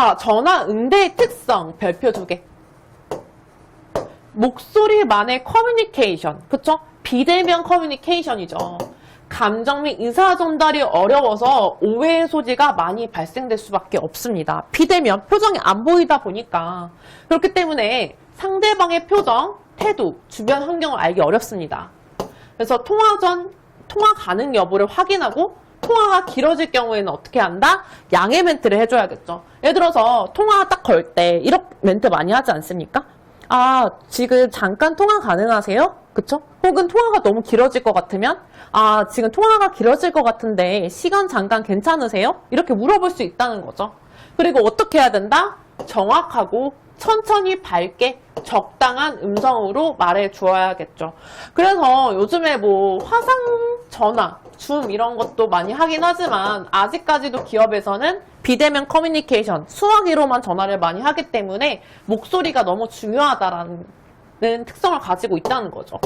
자, 전화 응대의 특성 별표 두 개. 목소리만의 커뮤니케이션, 그쵸? 비대면 커뮤니케이션이죠. 감정 및 의사 전달이 어려워서 오해의 소지가 많이 발생될 수밖에 없습니다. 비대면 표정이 안 보이다 보니까 그렇기 때문에 상대방의 표정, 태도, 주변 환경을 알기 어렵습니다. 그래서 통화 전 통화 가능 여부를 확인하고 통화가 길어질 경우에는 어떻게 한다? 양해 멘트를 해줘야겠죠. 예를 들어서 통화 딱 걸 때 이런 멘트 많이 하지 않습니까? 아, 지금 잠깐 통화 가능하세요? 그쵸? 혹은 통화가 너무 길어질 것 같으면 아, 지금 통화가 길어질 것 같은데 시간 잠깐 괜찮으세요? 이렇게 물어볼 수 있다는 거죠. 그리고 어떻게 해야 된다? 정확하고 천천히 밝게 적당한 음성으로 말해 주어야겠죠. 그래서 요즘에 뭐 화상 전화, 줌 이런 것도 많이 하긴 하지만 아직까지도 기업에서는 비대면 커뮤니케이션, 수화기로만 전화를 많이 하기 때문에 목소리가 너무 중요하다라는 특성을 가지고 있다는 거죠.